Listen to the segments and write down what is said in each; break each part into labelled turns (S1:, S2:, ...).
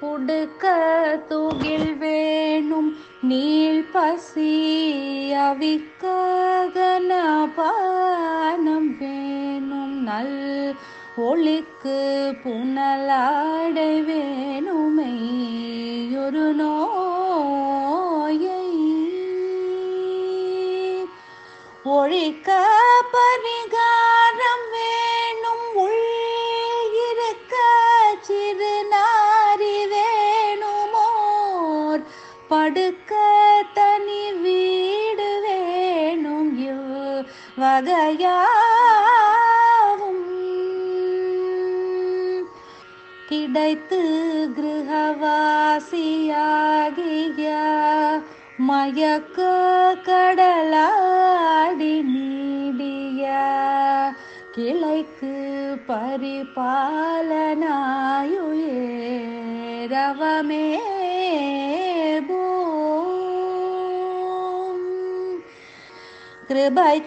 S1: உடுக்க துகில் வேணும். நீள் பசி அவிக்ககன வேணும். நல் ஒளிக்கு புனலாடை வேணுமை ஒரு நோயை. ஒழிக்க பர வகையாவும் கிடைத்து கிரகவாசியாகிய மயக்க கடலாடி நீடிய கிளைக்கு பரிபாலனாயுயரவமே கிருபை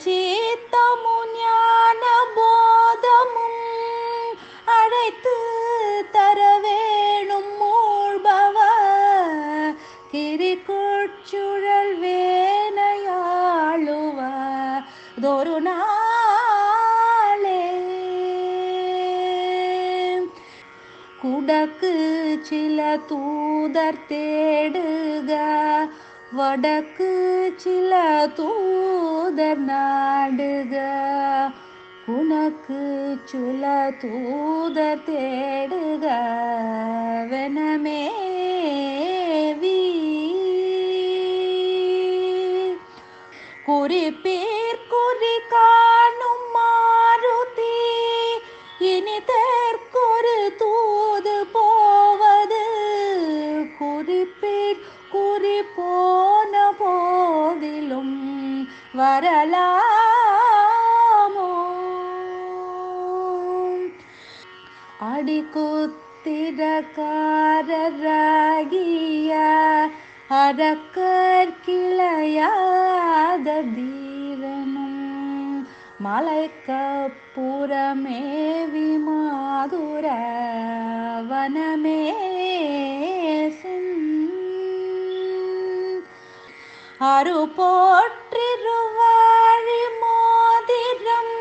S1: ஞான போதமும் அழைத்து தர வேணும் மூழ்பவ கிரிக்குச்சுழல் வேனையாளுவ தொரு நாளே. குடக்கு சில தூதர் தேடுக. வடக்கு சில தூதர் நாடுக உனக்கு சுல தூதர் தேடுக வெனமேவி வரலாமோ? அடிக்குத்திரக்காரராகிய அரக்கர் தீரனும் மலைக்கப்புறமேவி மாதுர வனமே அரு போற்றிருவாழி மோதிரம்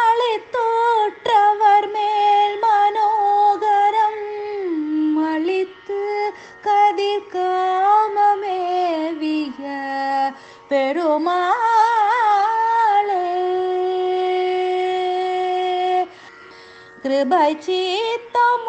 S1: அழித்தோற்றவர் மேல் மனோகரம் அழித்து கதிர் காமமேவிய பெருமாளே. கிருபை சித்தம்